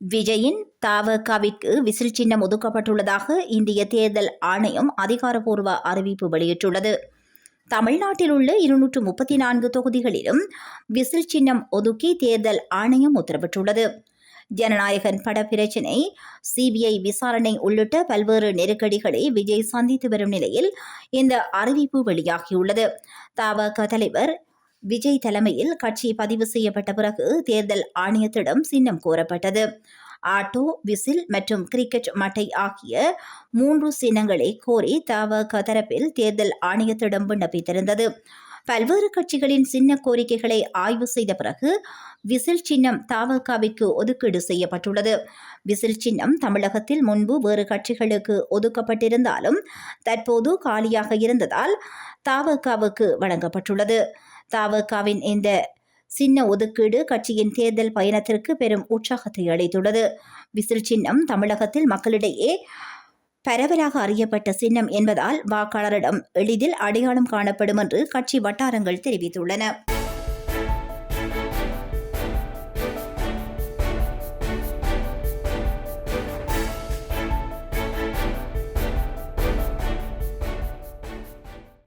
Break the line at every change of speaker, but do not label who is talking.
விஜயின் தாவகாவிற்கு விசில் சின்னம் ஒதுக்கப்பட்டுள்ளதாக இந்திய தேர்தல் ஆணையம் அதிகாரப்பூர்வ அறிவிப்பு வெளியிட்டுள்ளது. தமிழ்நாட்டில் உள்ள இருநூற்று முப்பத்தி நான்கு தொகுதிகளிலும் விசில் சின்னம் ஒதுக்கி தேர்தல் ஆணையம் உத்தரவிட்டுள்ளது. ஜனநாயகன் பட பிரச்சினை சிபிஐ விசாரணை உள்ளிட்ட பல்வேறு நெருக்கடிகளை விஜய் சந்தித்து வரும் நிலையில் இந்த அறிவிப்பு வெளியாகியுள்ளது. தவக தலைவர் விஜய் தலைமையில் கட்சி பதிவு செய்யப்பட்ட பிறகு தேர்தல் ஆணையத்திடம் சின்னம் கோரப்பட்டது. ஆட்டோ விசில் மற்றும் கிரிக்கெட் மட்டை ஆகிய மூன்று சின்னங்களை கோரி தவக தரப்பில் தேர்தல் ஆணையத்திடம் விண்ணப்பித்திருந்தது. பல்வேறு கட்சிகளின் சின்ன கோரிக்கைகளை ஆய்வு செய்த பிறகு விசில் சின்னம் தவகவிற்கு ஒதுக்கீடு செய்யப்பட்டுள்ளது. விசில் சின்னம் தமிழகத்தில் முன்பு வேறு கட்சிகளுக்கு ஒதுக்கப்பட்டிருந்தாலும் தற்போது காலியாக இருந்ததால் தவகவுக்கு வழங்கப்பட்டுள்ளது. தவகவின் இந்த சின்ன ஒதுக்கீடு கட்சியின் தேர்தல் பயணத்திற்கு பெரும் உற்சாகத்தை அளித்துள்ளது. விசில் சின்னம் தமிழகத்தில் மக்களிடையே பரவலாக அறியப்பட்ட சின்னம் என்பதால் வாக்காளரிடம் எளிதில் அடையாளம் காணப்படும் என்று கட்சி வட்டாரங்கள் தெரிவித்துள்ளன.